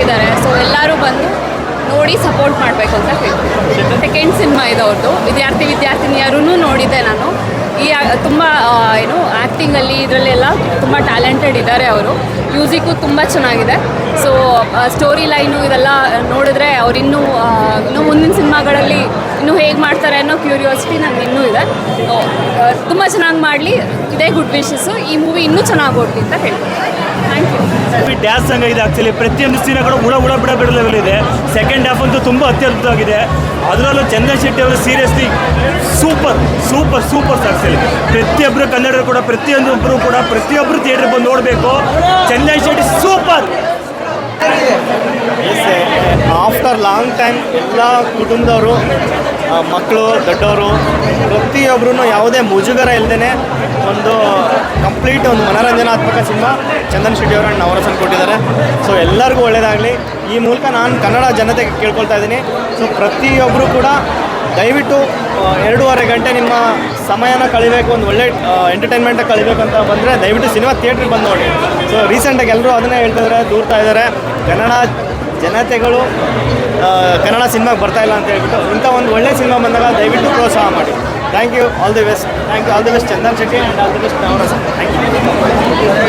ಕೊಟ್ಟಿದ್ದಾರೆ. ಸೊ ಎಲ್ಲರೂ ಬಂದು ನೋಡಿ ಸಪೋರ್ಟ್ ಮಾಡಬೇಕು ಅಂತ ಹೇಳ್ತೀನಿ. ಸೆಕೆಂಡ್ ಸಿನಿಮಾ ಇದೆ ಅವ್ರದ್ದು ವಿದ್ಯಾರ್ಥಿ ವಿದ್ಯಾರ್ಥಿನಿಯರೂ ನೋಡಿದ್ದೆ ನಾನು. ಈ ತುಂಬ ಏನು ಆ್ಯಕ್ಟಿಂಗಲ್ಲಿ ಇದರಲ್ಲೆಲ್ಲ ತುಂಬ ಟ್ಯಾಲೆಂಟೆಡ್ ಇದ್ದಾರೆ ಅವರು. ಮ್ಯೂಸಿಕ್ಕು ತುಂಬ ಚೆನ್ನಾಗಿದೆ. ಸೊ ಸ್ಟೋರಿ ಲೈನು ಇದೆಲ್ಲ ನೋಡಿದ್ರೆ ಅವ್ರು ಇನ್ನೂ ಇನ್ನೂ ಮುಂದಿನ ಸಿನಿಮಾಗಳಲ್ಲಿ ಇನ್ನೂ ಹೇಗೆ ಮಾಡ್ತಾರೆ ಅನ್ನೋ ಕ್ಯೂರಿಯಾಸಿಟಿ ನನಗೆ ಇನ್ನೂ ಇದೆ. ತುಂಬ ಚೆನ್ನಾಗಿ ಮಾಡಲಿ. ಇದೇ ಗುಡ್ ವಿಶಸ್ಸು ಈ ಮೂವಿ ಇನ್ನೂ ಚೆನ್ನಾಗಿ ಓಡಲಿ ಅಂತ ಹೇಳ್ತೀನಿ. ಡ್ಯಾನ್ಸ್ ಸಂಘ ಇದೆ ಆಕ್ಚುಲಿ ಪ್ರತಿಯೊಂದು ಸೀನ್ ಕೂಡ ಹುಳ ಹುಳ ಬಿಡ ಬಿಡ ಲೆವೆಲ್ ಇದೆ. ಸೆಕೆಂಡ್ ಹಾಫ್ ಅಂತೂ ತುಂಬ ಅತ್ಯದ್ಭುತವಾಗಿದೆ. ಅದರಲ್ಲೂ ಚಂದನ್ ಶೆಟ್ಟಿ ಅವರು seriously super super super actually ಪ್ರತಿಯೊಬ್ಬರು ಕನ್ನಡರು ಕೂಡ ಪ್ರತಿಯೊಂದೊಬ್ಬರು ಕೂಡ ಪ್ರತಿಯೊಬ್ಬರು ಥಿಯೇಟರ್ ಬಂದು ನೋಡಬೇಕು. Chandan Shetty super after long time ಎಲ್ಲ ಕುಟುಂಬದವರು ಮಕ್ಕಳು ದೊಡ್ಡವರು ಪ್ರತಿಯೊಬ್ಬರೂ ಯಾವುದೇ ಮುಜುಗರ ಇಲ್ಲದೇ ಒಂದು ಕಂಪ್ಲೀಟ್ ಒಂದು ಮನೋರಂಜನಾತ್ಮಕ ಸಿನಿಮಾ ಚಂದನ್ ಶೆಟ್ಟಿ ಅವರ ನವರಸನ್ ಕೊಟ್ಟಿದ್ದಾರೆ. ಸೊ ಎಲ್ಲರಿಗೂ ಒಳ್ಳೆಯದಾಗಲಿ ಈ ಮೂಲಕ ನಾನು ಕನ್ನಡ ಜನತೆಗೆ ಕೇಳ್ಕೊಳ್ತಾ ಇದ್ದೀನಿ. ಸೊ ಪ್ರತಿಯೊಬ್ಬರು ಕೂಡ ದಯವಿಟ್ಟು ಎರಡೂವರೆ ಗಂಟೆ ನಿಮ್ಮ ಸಮಯನ ಕಳಿಬೇಕು, ಒಂದು ಒಳ್ಳೆ ಎಂಟರ್ಟೈನ್ಮೆಂಟ್ ಕಳಿಬೇಕು ಅಂತ ಬಂದರೆ ದಯವಿಟ್ಟು ಸಿನಿಮಾ ಥಿಯೇಟ್ರಿಗೆ ಬಂದು ನೋಡಿ. ಸೊ ರೀಸೆಂಟಾಗಿ ಎಲ್ಲರೂ ಅದನ್ನೇ ಹೇಳ್ತಿದ್ದಾರೆ ದೂರ್ತಾ ಇದ್ದಾರೆ ಕನ್ನಡ ಜನತೆಗಳು ಕನ್ನಡ ಸಿನಿಮಾಗೆ ಬರ್ತಾ ಇಲ್ಲ ಅಂತ ಹೇಳ್ಬಿಟ್ಟು ಇಂಥ ಒಂದು ಒಳ್ಳೆ ಸಿನಿಮಾ ಬಂದಾಗ ದಯವಿಟ್ಟು ಪ್ರೋತ್ಸಾಹ ಮಾಡಿ. Thank you all the best thank you all the best Chandan Shetty and all the best Navarasa thank you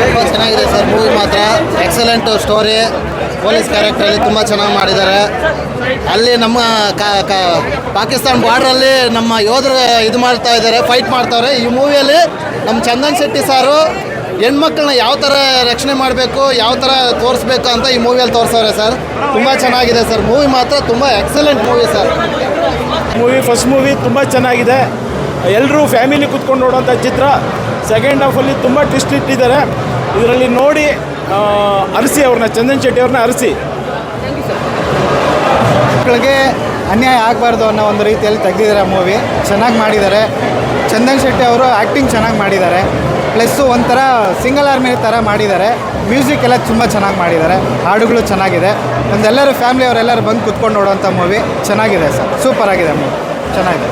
ತುಂಬ ಚೆನ್ನಾಗಿದೆ ಸರ್ ಮೂವಿ ಮಾತ್ರ. ಎಕ್ಸಲೆಂಟ್ ಸ್ಟೋರಿ ಪೊಲೀಸ್ ಕ್ಯಾರೆಕ್ಟರಲ್ಲಿ ತುಂಬ ಚೆನ್ನಾಗಿ ಮಾಡಿದ್ದಾರೆ. ಅಲ್ಲಿ ನಮ್ಮ ಕ- ಕ- ಪಾಕಿಸ್ತಾನ ಬಾರ್ಡ್ರಲ್ಲಿ ನಮ್ಮ ಯೋಧರು ಇದು ಮಾಡ್ತಾ ಇದ್ದಾರೆ ಫೈಟ್ ಮಾಡ್ತಾವ್ರೆ. ಈ ಮೂವಿಯಲ್ಲಿ ನಮ್ಮ ಚಂದನ್ ಶೆಟ್ಟಿ ಸಾರು ಹೆಣ್ಮಕ್ಳನ್ನ ಯಾವ ಥರ ರಕ್ಷಣೆ ಮಾಡಬೇಕು ಯಾವ ಥರ ತೋರಿಸ್ಬೇಕು ಅಂತ ಈ ಮೂವಿಯಲ್ಲಿ ತೋರಿಸವ್ರೆ ಸರ್ ತುಂಬ ಚೆನ್ನಾಗಿದೆ ಸರ್ ಮೂವಿ ಮಾತ್ರ ತುಂಬ excellent movie sir movie first movie ತುಂಬ ಚೆನ್ನಾಗಿದೆ. ಎಲ್ಲರೂ ಫ್ಯಾಮಿಲಿ ಕೂತ್ಕೊಂಡು ನೋಡೋಂಥ ಚಿತ್ರ. ಸೆಕೆಂಡ್ ಹಾಫಲ್ಲಿ ತುಂಬ ಟ್ವಿಸ್ಟ್ ಇಟ್ಟಿದ್ದಾರೆ. ಇದರಲ್ಲಿ ನೋಡಿ ಅರಸಿ ಅವ್ರನ್ನ, ಚಂದನ್ ಶೆಟ್ಟಿ ಅವ್ರನ್ನ ಅರಸಿ. ಮಕ್ಕಳಿಗೆ ಅನ್ಯಾಯ ಆಗಬಾರ್ದು ಅನ್ನೋ ಒಂದು ರೀತಿಯಲ್ಲಿ ತೆಗೆದಿದ್ದಾರೆ ಮೂವಿ. ಚೆನ್ನಾಗಿ ಮಾಡಿದ್ದಾರೆ. ಚಂದನ್ ಶೆಟ್ಟಿ ಅವರು ಆ್ಯಕ್ಟಿಂಗ್ ಚೆನ್ನಾಗಿ ಮಾಡಿದ್ದಾರೆ. ಪ್ಲಸ್ಸು ಒಂಥರ ಸಿಂಗಲ್ ಆರ್ಮಿ ಥರ ಮಾಡಿದ್ದಾರೆ. ಮ್ಯೂಸಿಕ್ ಎಲ್ಲ ತುಂಬ ಚೆನ್ನಾಗಿ ಮಾಡಿದ್ದಾರೆ. ಹಾಡುಗಳು ಚೆನ್ನಾಗಿದೆ. ನಮ್ದೆಲ್ಲರೂ ಫ್ಯಾಮಿಲಿ ಅವರೆಲ್ಲರೂ ಬಂದು ಕುತ್ಕೊಂಡು ನೋಡೋವಂಥ ಮೂವಿ ಚೆನ್ನಾಗಿದೆ ಸರ್. ಸೂಪರ್ ಆಗಿದೆ ಮೂವಿ. ಚೆನ್ನಾಗಿದೆ.